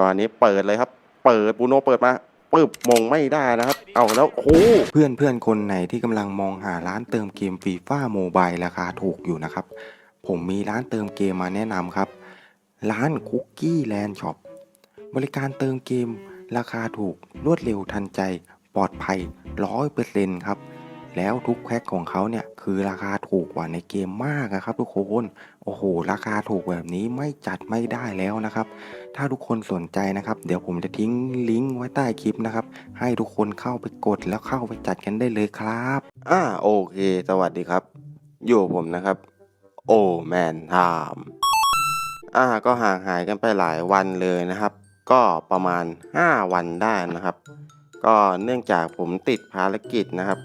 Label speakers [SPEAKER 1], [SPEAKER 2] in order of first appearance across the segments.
[SPEAKER 1] ตอนนี้เปิดเลยครับ เปิดบูโนเปิดมาปึ๊บมงไม่ได้นะครับ เอาแล้วโอ้
[SPEAKER 2] เพื่อนเพื่อนคนไหนที่กำลังมองหาร้านเติมเกมฟีฟ่าโมบายราคาถูกอยู่นะครับ ผมมีร้านเติมเกมมาแนะนำครับ ร้านคุกกี้แลนด์ช็อปบริการเติมเกม ราคาถูกรวดเร็วทันใจ ปลอดภัยร้อยเปอร์เซ็นต์ครับ แล้วทุกแพ็คของเขาเนี่ยคือราคาถูกกว่าในเกมมากอะครับ ทุกคนโอ้โห ราคาถูกแบบนี้ไม่จัดไม่ได้แล้วนะครับ ถ้าทุกคนสนใจนะครับ เดี๋ยวผมจะทิ้งลิงก์ไว้ใต้คลิปนะครับ ให้ทุกคนเข้าไปกดแล้วเข้าไปจัดกันได้เลยครับ
[SPEAKER 1] อ่าโอเค สวัสดีครับ อยู่ผมนะครับ โอแมนไทม์อ่าก็ห่างหายกันไปหลายวันเลยนะครับ ก็ประมาณ 5 วันได้นะครับ ก็เนื่องจากผมติดภารกิจนะครับ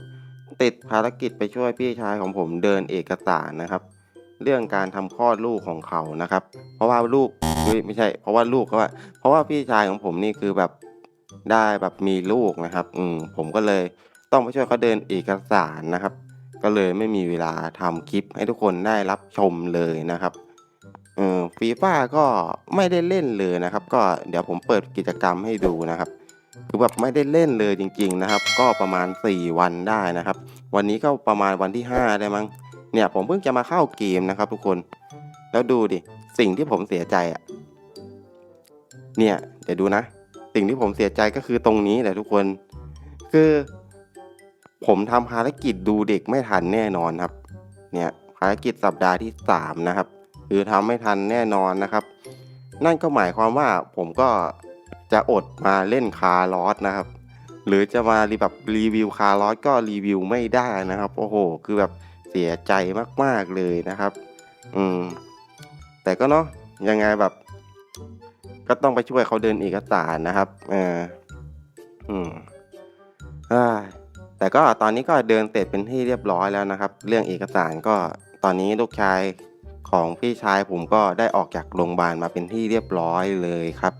[SPEAKER 1] ติดภารกิจไปช่วยพี่ชายของผมเดินเอกสารนะครับ เรื่องการทำคลอดลูกของเขานะครับ เพราะว่าลูกไม่ใช่ เพราะว่าลูกเขาว่าเพราะว่าพี่ชายของผมนี่คือแบบได้แบบมีลูกนะครับ อืมผมก็เลยต้องไปช่วยเขาเดินเอกสารนะครับ ก็เลยไม่มีเวลาทำคลิปให้ทุกคนได้รับชมเลยนะครับเออฟีฟ่าก็ไม่ได้เล่นเลยนะครับ ก็เดี๋ยวผมเปิดกิจกรรมให้ดูนะครับ คือแบบไม่ได้เล่นเลยจริง ๆนะครับ ก็ประมาณ 4 วันได้นะครับ วันนี้ก็ประมาณวันที่ 5 ได้มั้งเนี่ยผมเพิ่งจะมาเข้าเกมนะครับ ทุกคนแล้วดูดิสิ่งที่ผมเสียใจอะเนี่ยเดี๋ยวดูนะ สิ่งที่ผมเสียใจก็คือตรงนี้แหละทุกคนคือ ผมทำภารกิจดูเด็กไม่ทันแน่นอนครับ เนี่ยภารกิจสัปดาห์ที่สามนะครับ คือทำไม่ทันแน่นอนนะครับ นั่นก็หมายความว่าผมก็ จะอดมาเล่นคาร์ลอสนะครับ หรือจะมารีแบบรีวิวคาร์ลอสก็รีวิวไม่ได้นะครับ โอ้โห คือแบบเสียใจมากๆเลยนะครับ อืม แต่ก็เนาะยังไงแบบ ก็ต้องไปช่วยเขาเดินเอกสารนะครับเอออืมอ่าแต่ก็ตอนนี้ก็เดินเสร็จเป็นที่เรียบร้อยแล้วนะครับ เรื่องเอกสารก็ตอนนี้ลูกชายของพี่ชายผมก็ได้ออกจากโรงพยาบาลมาเป็นที่เรียบร้อยเลยครับ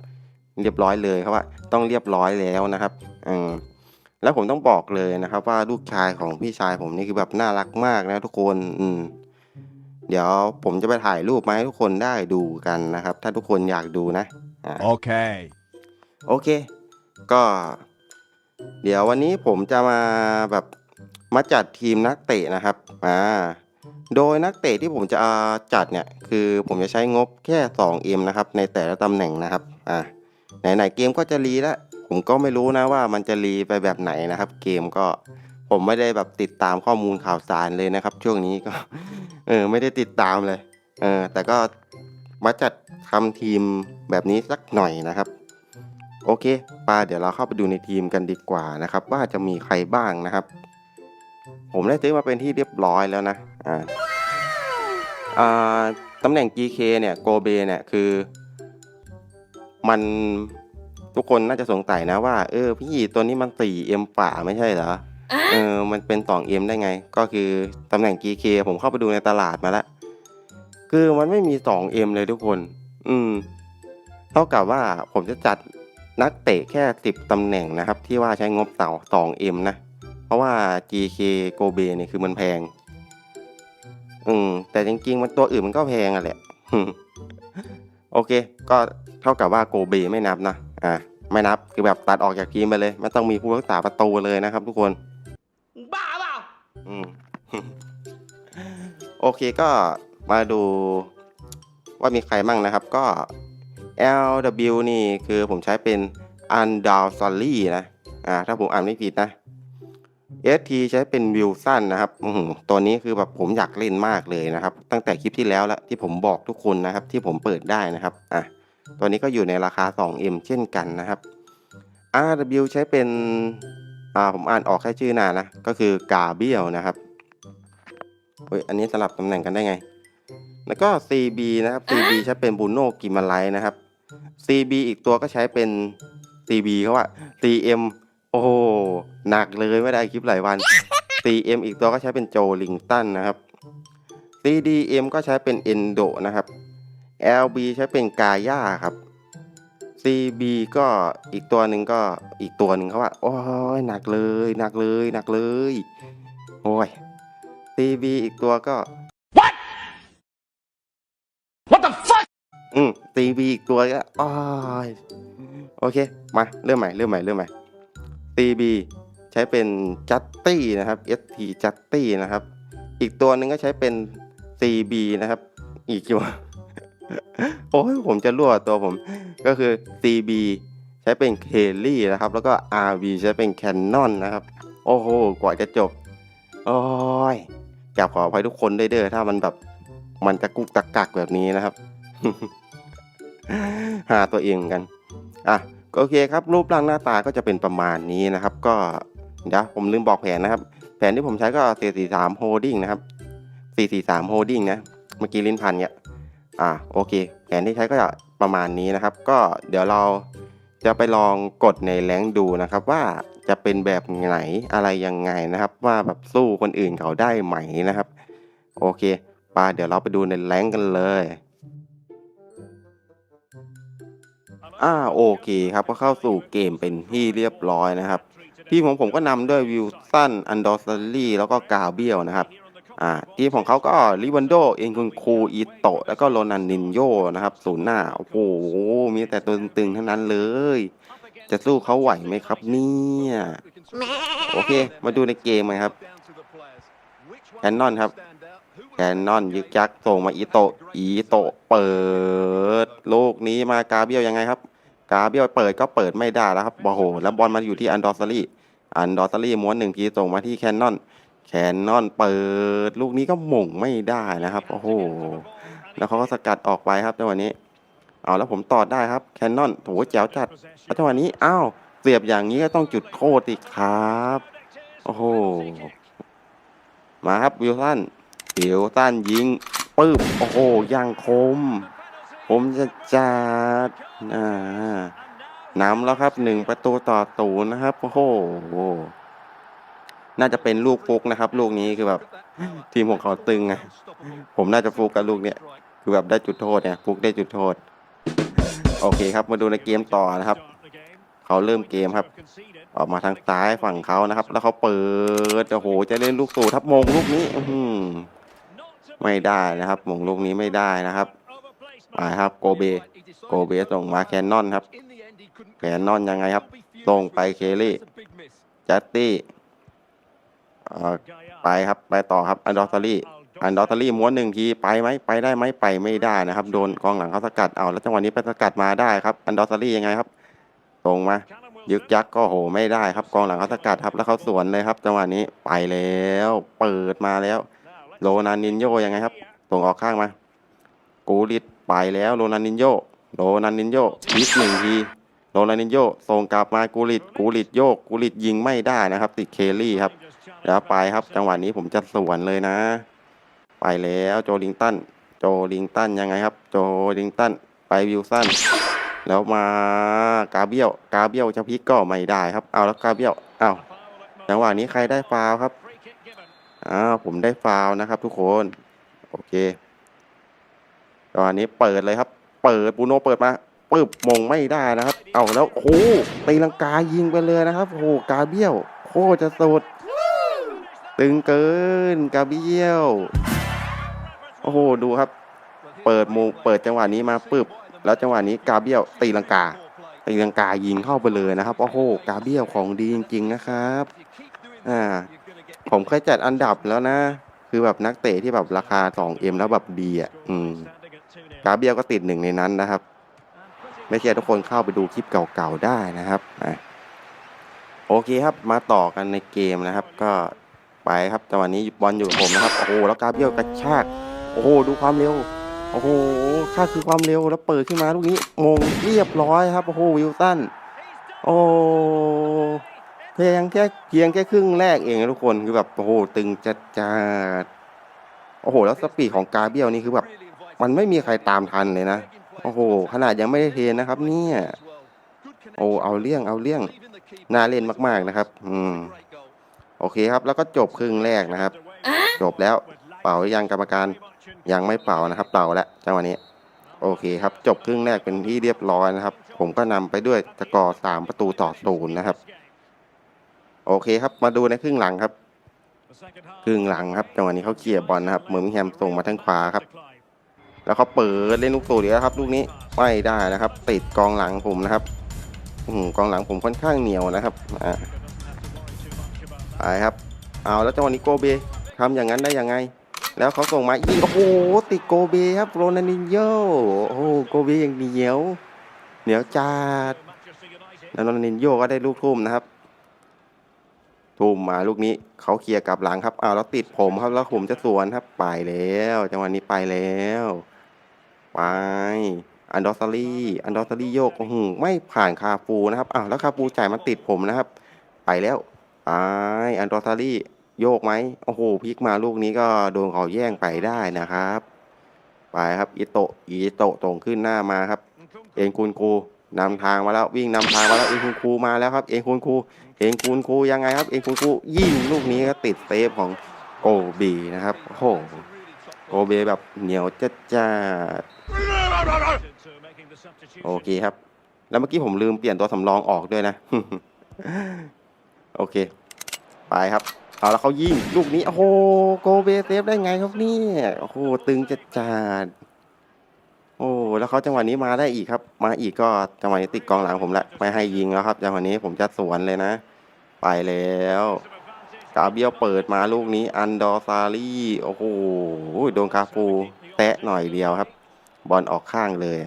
[SPEAKER 1] เรียบร้อยเลยครับว่าต้องเรียบร้อยแล้วนะครับอืมแล้วผมต้องบอกเลยนะครับ ว่าลูกชายของพี่ชายผมนี่คือแบบน่ารักมากนะทุกคนอืมเดี๋ยวผมจะไปถ่ายรูปมาให้ทุกคนได้ดูกันนะครับ ถ้าทุกคนอยากดูนะอ่า
[SPEAKER 3] Okay.
[SPEAKER 1] โอเค ก็ เดี๋ยววันนี้ผมจะมาแบบมาจัดทีมนักเตะนะครับอ่าโดยนักเตะที่ผมจะจัดเนี่ย คือผมจะใช้งบแค่ 2M นะครับ ในแต่ละตำแหน่งนะครับอ่า ไหนๆเกมก็จะรีแล้วผมก็ไม่รู้นะว่ามันจะรีไปแบบไหนนะครับ เกมก็ผมไม่ได้แบบติดตามข้อมูลข่าวสารเลยนะครับ ช่วงนี้ก็เออไม่ได้ติดตามเลยเออแต่ก็มาจัดทำทีมแบบนี้สักหน่อยนะครับ โอเคปาเดี๋ยวเราเข้าไปดูในทีมกันดีกว่านะครับ ว่าจะมีใครบ้างนะครับ ผมได้ซื้อมาเป็นที่เรียบร้อยแล้วนะอ่าอ่าตำแหน่ง GK เนี่ยโกเบเนี่ยคือ มันทุกคนน่าจะสงสัยนะว่า เออ พี่ตัวนี้มัน 4M ป่าไม่ใช่เหรอเออมันเป็น 2M ได้ไง ก็คือตำแหน่ง GK ผมเข้าไปดูในตลาดมาแล้วคือมันไม่มี 2M เลยทุกคน อืม เท่ากับว่าผมจะจัดนักเตะแค่10ตำแหน่งนะครับ ที่ว่าใช้งบเต่า 2M นะ เพราะว่า GK โกเบเนี่ยคือมันแพง อืม แต่จริงๆ มันตัวอื่นมันก็แพงอะแหละ โอเค ก็ เท่ากับว่าโกเบไม่นับนะอ่าไม่นับคือแบบตัดออกจากทีมไปเลยไม่ต้องมีผู้รักษาประตูเลยนะครับ ทุกคน
[SPEAKER 4] บ้าเปล่า
[SPEAKER 1] อืมโอเคก็มาดูว่ามีใครมั่งนะครับ ก็ LW นี่คือผมใช้เป็น u n d o w s o l y นะอ่าถ้าผมอ่านไม่ผิดนะ ST ใช้เป็นวิลสันนะครับอือหือตัวนี้คือแบบผมอยากเล่นมากเลยนะครับ ตั้งแต่คลิปที่แล้วละที่ผมบอกทุกคนนะครับ ที่ผมเปิดได้นะครับอะ ตัวนี้ก็อยู่ในราคา 2M เช่นกันนะครับ RW ใช้เป็นอ่าผมอ่านออกแค่ชื่อหนานะ ก็คือกาเบียลนะครับเฮ้ยอันนี้สลับตำแหน่งกันได้ไง แล้วก็ CB นะครับ CB ใช้เป็นบูโน่กิมาไลนะครับ CB อีกตัวก็ใช้เป็น CB เขาว่า CM โอ้โหหนักเลยไม่ได้คลิปหลายวัน CM อีกตัวก็ใช้เป็นโจลิงตันนะครับ CDM ก็ใช้เป็นเอนโดนะครับ LB ใช้เป็นกาย่าครับ CB ก็อีกตัวหนึ่งก็อีกตัวหนึ่งเขาว่าโอ้ยหนักเลยหนักเลยหนักเลยโอ้ย CB อีกตัวก็
[SPEAKER 4] What What the fuck
[SPEAKER 1] อืม CB อีกตัวก็อ้ายโอเค มาเริ่มใหม่เริ่มใหม่เริ่มใหม่ CB ใช้เป็นจัตตี้นะครับ ST จัตตี้นะครับ อีกตัวหนึ่งก็ใช้เป็น CB นะครับ อีกตัว โอ้ยผมจะรั่วตัวผม ก็คือ CB ใช้เป็นเคลลี่นะครับ แล้วก็ RB ใช้เป็นแคนนอนนะครับ โอ้โห กว่าจะจบ โอ้ยกลับขออภัยทุกคนด้วยเด้อถ้ามันแบบ มันจะกุกตะกักแบบนี้นะครับ หาตัวเองกัน อะโอเคครับ รูปร่างหน้าตาก็จะเป็นประมาณนี้นะครับ ก็เดี๋ยวผมลืมบอกแผนนะครับ แผนที่ผมใช้ก็ 443 holding นะครับ 443 holding นะ เมื่อกี้ลิ้นพันเนี่ย อะโอเค แผนที่ใช้ก็จะประมาณนี้นะครับ ก็เดี๋ยวเราจะไปลองกดในแรงดูนะครับ ว่าจะเป็นแบบไหนอะไรยังไงนะครับ ว่าแบบสู้คนอื่นเขาได้ไหมนะครับ โอเคปาเดี๋ยวเราไปดูในแรงกันเลยอ่าโอเคครับก็เข้าสู่เกมเป็นที่เรียบร้อยนะครับ ทีมของผมก็นำด้วยวิลสันอันดอร์ซารีแล้วก็กาเบียลนะครับ อ่าทีมของเขาก็ลิวันโดเอ็นคุนคูอิโตะแล้วก็โรนันดินโยนะครับศูนย์หน้า โอ้โห มีแต่ตัวตึงๆทั้งนั้นเลย จะสู้เขาไหวไหมครับเนี่ยโอเค มาดูในเกมกันครับแคนนอนครับแคนนอนยึกยักส่งมาอีโตะอีโตะเปิด ลูกนี้มากาเบียลยังไงครับ กาเบียลเปิดก็เปิดไม่ได้แล้วครับโอ้โห แล้วบอลมาอยู่ที่อันดอร์ซารีอันดอร์ซารีม้วนหนึ่งทีส่งมาที่แคนนอน แคนนอนเปิด ลูกนี้ก็หม่งไม่ได้นะครับ โอ้โห แล้วเขาก็สกัดออกไปครับจังหวะนี้ เอาแล้วผมต่อได้ครับ แคนนอนโถแจ๋วจัดแล้วจังหวะนี้ อ้าวเสียบอย่างนี้ก็ต้องจุดโทษอีกครับ โอ้โห มาครับวิลสันวิลสันยิงปึ๊บ โอ้โหยังคม ผมจะจัดอ่านำแล้วครับหนึ่งประตูต่อตูนนะครับ โอ้โห น่าจะเป็นลูกฟุกนะครับ ลูกนี้คือแบบทีมของเขาตึงไงผมน่าจะฟุกกับลูกเนี้ยคือแบบได้จุดโทษเนี่ยฟุกได้จุดโทษ โอเคครับมาดูในเกมต่อนะครับ เขาเริ่มเกมครับ ออกมาทางซ้ายฝั่งเขานะครับ แล้วเขาเปิดโอ้โหจะเล่นลูกสู่ทับมงลูกนี้อืไม่ได้นะครับมงลูกนี้ไม่ได้นะครับมาครับโกเบโกเบส่งมาแคนนอนครับแคนนอนยังไงครับส่งไปเคลลี่จัตตี้ อ่อไปครับไปต่อครับอันดอร์ซารี่อันดอร์ซารี่ม้วนหนึ่งทีไปไหมไปได้ไหมไปไม่ได้นะครับ โดนกองหลังเขาสกัดเอาแล้วจังหวะนี้ไปสกัดมาได้ครับอันดอร์ซารี่ยังไงครับส่งมายึกยักก็โหไม่ได้ครับกองหลังเขาสกัดครับแล้วเขาสวนเลยครับ จังหวะนี้ไปแล้วเปิดมาแล้ว โรนันนินโยยังไงครับส่งออกข้างมา กูริดไปแล้วโรนันนินโยโรนันนินโยพลิกหนึ่งทีโรนันนินโยส่งกลับมากูริดกูริดโยกกูริดยิงไม่ได้นะครับ ติดเคลลี่ครับ แล้วไปครับ จังหวะนี้ผมจะสวนเลยนะ ไปแล้วโจลิงตัน โจลิงตันยังไงครับ โจลิงตันไปวิลสันแล้วมากาเบียลกาเบียลจะพลิกก็ไม่ได้ครับ เอาแล้วกาเบียลเอาจังหวะนี้ใครได้ฟาวครับอ้าวผมได้ฟาวนะครับ ทุกคน โอเคตอนนี้เปิดเลยครับ เปิดปูโนเปิดมาปึ๊บมงไม่ได้นะครับ เอาแล้วโอ้ตีลังกายิงไปเลยนะครับโอ้กาเบียลโคจะสุด ตึงเกินกาเบียลโอ้โหดูครับ เปิดมูเปิดจังหวะนี้มาปึ๊บแล้วจังหวะนี้กาเบียลตีลังกาตีลังกายิงเข้าไปเลยนะครับโอ้โหกาเบียลของดีจริงๆนะครับอ่าผมเคยจัดอันดับแล้วนะ คือแบบนักเตะที่แบบราคา 2M แล้วแบบดีอะอืมกาเบียลก็ติดหนึ่งในนั้นนะครับ ไม่เชื่อทุกคนเข้าไปดูคลิปเก่าๆได้นะครับอะโอเคครับมาต่อกันในเกมนะครับ ก็ ไปครับจังหวะนี้บอลอยู่กับผมนะครับโอ้โหแล้วกาเบียลกระชากโอ้โหดูความเร็วโอ้โหค่าคือความเร็วแล้วเปิดขึ้นมาลูกนี้มงเรียบร้อยครับโอ้โหวิลตันโอ้เพียงแค่เพียงแค่ครึ่งแรกเองนะทุกคนคือแบบโอ้โหตึงจัดจัดโอ้โห แล้วสปีดของกาเบียลนี่คือแบบมันไม่มีใครตามทันเลยนะโอ้โห ขนาดยังไม่ได้เทนนะครับ เนี่ยโอ้เอาเรื่องเอาเรื่องน่าเล่นมาก ๆนะครับ อืม โอเคครับ แล้วก็จบครึ่งแรกนะครับ จบแล้วเป่าหรือยังกรรมการยังไม่เป่านะครับ เป่าแล้วจังหวะนี้ โอเคครับ จบครึ่งแรกเป็นที่เรียบร้อยนะครับ ผมก็นำไปด้วยสกอร์สามประตูต่อศูนย์นะครับ โอเคครับมาดูในครึ่งหลังครับ ครึ่งหลังครับจังหวะนี้เขาเคลียร์บอลนะครับเหมือนแฮมส่งมาทางขวาครับ แล้วเขาเปิดเล่นลูกสูดอีกแล้วครับ ลูกนี้ไม่ได้นะครับ ติดกองหลังผมนะครับอืมกองหลังผมค่อนข้างเหนียวนะครับอ่า ไปครับเอาแล้วจังหวะนี้โกเบทำอย่างนั้นได้ยังไง แล้วเขาส่งมายิงโอ้โหติดโกเบครับโรนัลดินโยโอ้โหโกเบย่างเหนียวเหนียวจัดแล้วโรนัลดินโยก็ได้ลูกทุ่มนะครับ ทุ่มมาลูกนี้เขาเคลียร์กลับหลังครับเอาแล้วติดผมครับแล้วผมจะสวนครับไปแล้ว จังหวะนี้ไปแล้วไปอันดอสซารี่อันดอสซารี่โยกโอ้โหไม่ผ่านคาฟูนะครับอ้าวแล้วคาฟูจ่ายมันติดผมนะครับ ไปแล้ว ไปอันดอซารี่โยกไหมโอ้โหพลิกมาลูกนี้ก็โดนเขาแย่งไปได้นะครับ ไปครับอิโตะอิโตะตรงขึ้นหน้ามาครับ เองคุณครูนำทางมาแล้ววิ่งนำทางมาแล้วเองคุณครูมาแล้วครับ เองคุณครูเองคุณครูยังไงครับ เองคุณครูยิงลูกนี้ก็ติดเซฟของโกบีนะครับโอ้โหโกเบแบบเหนียวจัดจ้าโอเคครับ แล้วเมื่อกี้ผมลืมเปลี่ยนตัวสำรองออกด้วยนะ โอเค ไปครับ เอาแล้วเขายิงลูกนี้ โอ้โห โกเบเซฟได้ไงครับเนี่ย โอ้โห ตึงจัดจาดโอ้ แล้วเขาจังหวะนี้มาได้อีกครับ มาอีกก็จังหวะนี้ติดกองหลังผมละ ไม่ให้ยิงแล้วครับ จังหวะนี้ผมจะสวนเลยนะ ไปแล้ว กาเบียวเปิดมาลูกนี้ อันดอร์ซารี่ โอ้โห โดนคาฟูแตะหน่อยเดียวครับ บอลออกข้างเลย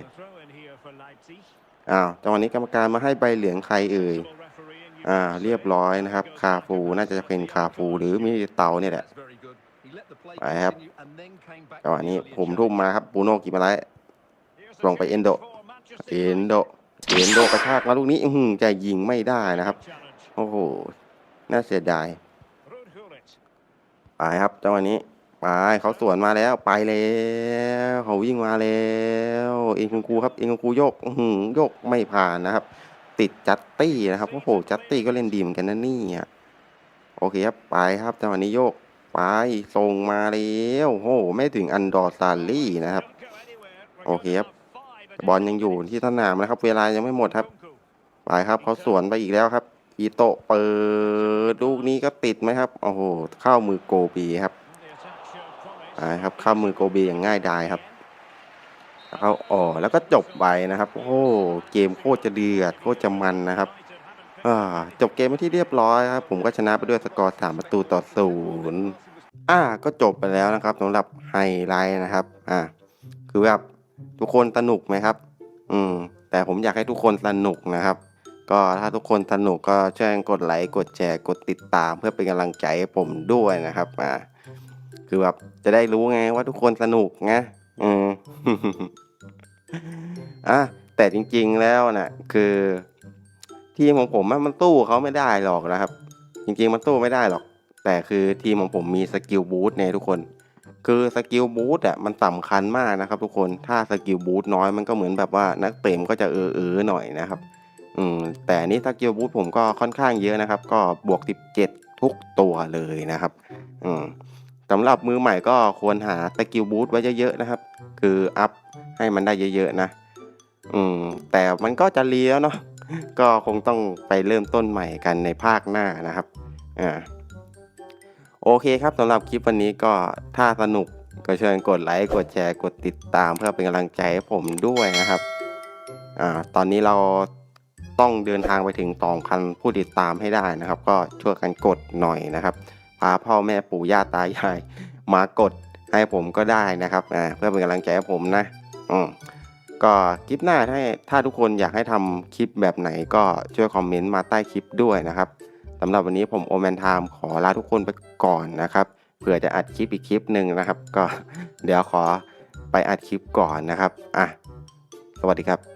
[SPEAKER 1] อ้าว จังหวะนี้กรรมการมาให้ใบเหลืองใครเอ่ย อ่าเรียบร้อยนะครับ คาฟูน่าจะเป็นคาฟูหรือมิเตาเนี่ยแหละ
[SPEAKER 3] ไปครับ
[SPEAKER 1] จังหวะนี้ผมทุ่มมาครับปูโน่กิมาไลลงไปเอนโด เอนโด เอนโดกระชากมาลูกนี้ อืจะยิงไม่ได้นะครับ โอ้โห น่าเสียดายไปครับจังหวะนี้ไปเขาสวนมาแล้วไปแล้วเขาวิ่งมาแล้ว เองคุณครูครับ เองคุณครูโยกโยกไม่ผ่านนะครับ ติดจัตตี้นะครับโอ้โหจัตตี้ก็เล่นดีเหมือนกันนะนี่ยโอเคครับไปครับจังหวะนี้โยกไปส่งมาแล้วโอ้โหไม่ถึงอันดอร์ซาลี่นะครับ โอเคครับบอลยังอยู่ที่สนามนะครับ เวลายังไม่หมดครับไปครับเขาสวนไปอีกแล้วครับ อีโตะเปิดลูกนี้ก็ติดไหมครับโอ้โหเข้ามือโกบีครับไปครับเข้ามือโกบีอย่างง่ายดายครับ เขาอ๋อแล้วก็จบไปนะครับ โอ้เกมโคตรจะเดือดโคตรจะมันนะครับจบเกมไปนที่เรียบร้อยครับ ผมก็ชนะไปด้วยสกอร์สามประตูต่อศูนย์อ่าก็จบไปแล้วนะครับสำหรับไฮไลท์นะครับ อ่า คือแบบทุกคนสนุกไหมครับ อืม แต่ผมอยากให้ทุกคนสนุกนะครับ ก็ถ้าทุกคนสนุกก็ช่วยกันกดไลค์กดแชร์กดติดตามเพื่อเป็นกำลังใจให้ผมด้วยนะครับอ่าคือแบบจะได้รู้ไงว่าทุกคนสนุกไงอืม อะแต่จริงๆแล้วนะ่ะคือทีมของผมมันสู้เขาไม่ได้หรอกนะครับ จริงๆมันสู้ไม่ได้หรอก แต่คือทีมของผมมีสกิลบูสต์เนี่ยทุกคน คือสกิลบูสต์อะมันสำคัญมากนะครับ ทุกคนถ้าสกิลบูสต์น้อยมันก็เหมือนแบบว่านักเตะมก็จะเออเออๆหน่อยนะครับ อืมแต่นนี้สกิลบูสต์ผมก็ค่อนข้างเยอะนะครับ ก็บวก 17 ทุกตัวเลยนะครับ อืมสำหรับมือใหม่ก็ควรหาสกิลบูสต์ไว้เยอะๆนะครับ คืออัพ ให้มันได้เยอะๆนะ อืม แต่มันก็จะเลี้ยวเนาะ ก็คงต้องไปเริ่มต้นใหม่กันในภาคหน้านะครับ อ่า โอเคครับสำหรับคลิปวันนี้ก็ถ้าสนุกก็เชิญกดไลค์ กดแชร์ กดติดตามเพื่อเป็นกำลังใจให้ผมด้วยนะครับ อ่า ตอนนี้เราต้องเดินทางไปถึงสองพันผู้ติดตามให้ได้นะครับ ก็ช่วยกันกดหน่อยนะครับ พาพ่อแม่ปู่ย่าตายายมากดให้ผมก็ได้นะครับ อ่า เพื่อเป็นกำลังใจให้ผมนะ อืมก็คลิปหน้าถ้าถ้าทุกคนอยากให้ทำคลิปแบบไหนก็ช่วยคอมเมนต์มาใต้คลิปด้วยนะครับสำหรับวันนี้ผมโอแมนไทม์ขอลาทุกคนไปก่อนนะครับเผื่อจะอัดคลิปอีกคลิปหนึ่งนะครับ ก็เดี๋ยวขอไปอัดคลิปก่อนนะครับ อะ สวัสดีครับ